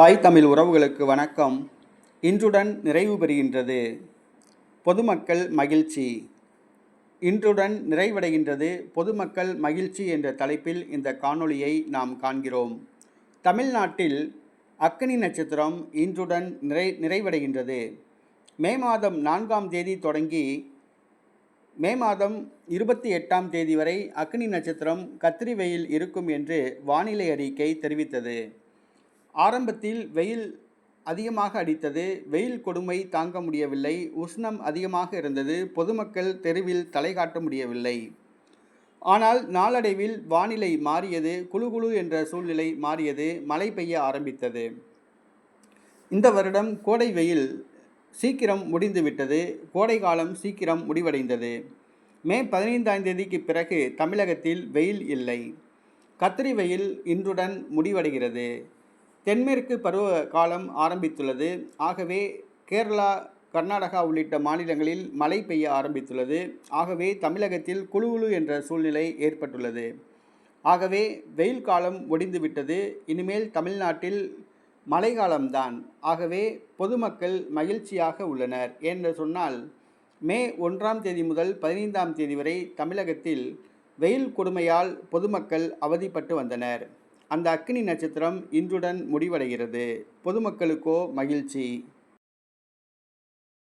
தாய் தமிழ் உறவுகளுக்கு வணக்கம். இன்றுடன் நிறைவு பெறுகின்றது. பொதுமக்கள் மகிழ்ச்சி. இன்றுடன் நிறைவடைகின்றது பொதுமக்கள் மகிழ்ச்சி என்ற தலைப்பில் இந்த காணொளியை நாம் காண்கிறோம். தமிழ்நாட்டில் அக்கனி நட்சத்திரம் இன்றுடன் நிறை நிறைவடைகின்றது. மே மாதம் நான்காம் தேதி தொடங்கி மே மாதம் இருபத்தி எட்டாம் தேதி வரை அக்னி நட்சத்திரம் கத்திரி வெயில் இருக்கும் என்று வானிலை அறிக்கை தெரிவித்தது. ஆரம்பத்தில் வெயில் அதிகமாக அடித்தது வெயில் கொடுமை தாங்க முடியவில்லை. உஷ்ணம் அதிகமாக இருந்தது. பொதுமக்கள் தெருவில் தலை காட்ட முடியவில்லை. ஆனால் நாளடைவில் வானிலை மாறியது குழு குழு என்ற சூழ்நிலை மாறியது மழை பெய்ய ஆரம்பித்தது. இந்த வருடம் கோடை வெயில் சீக்கிரம் முடிந்துவிட்டது. கோடை காலம் சீக்கிரம் முடிவடைந்தது. மே பதினைந்தாம் தேதிக்கு பிறகு தமிழகத்தில் வெயில் இல்லை. கத்திரி வெயில் இன்றுடன் முடிவடைகிறது. தென்மேற்கு பருவ காலம் ஆரம்பித்துள்ளது. ஆகவே கேரளா கர்நாடகா உள்ளிட்ட மாநிலங்களில் மழை பெய்ய ஆரம்பித்துள்ளது. ஆகவே தமிழகத்தில் குழு குழு என்ற சூழ்நிலை ஏற்பட்டுள்ளது. ஆகவே வெயில் காலம் ஒடிந்துவிட்டது இனிமேல் தமிழ்நாட்டில் மழைக்காலம்தான் ஆகவே பொதுமக்கள் மகிழ்ச்சியாக உள்ளனர். என்று சொன்னால் மே ஒன்றாம் தேதி முதல் பதினைந்தாம் தேதி வரை தமிழகத்தில் வெயில் கொடுமையால் பொதுமக்கள் அவதிப்பட்டு வந்தனர். அந்த அக்னி நட்சத்திரம் இன்றுடன் முடிவடைகிறது. பொதுமக்களுக்கோ மகிழ்ச்சி.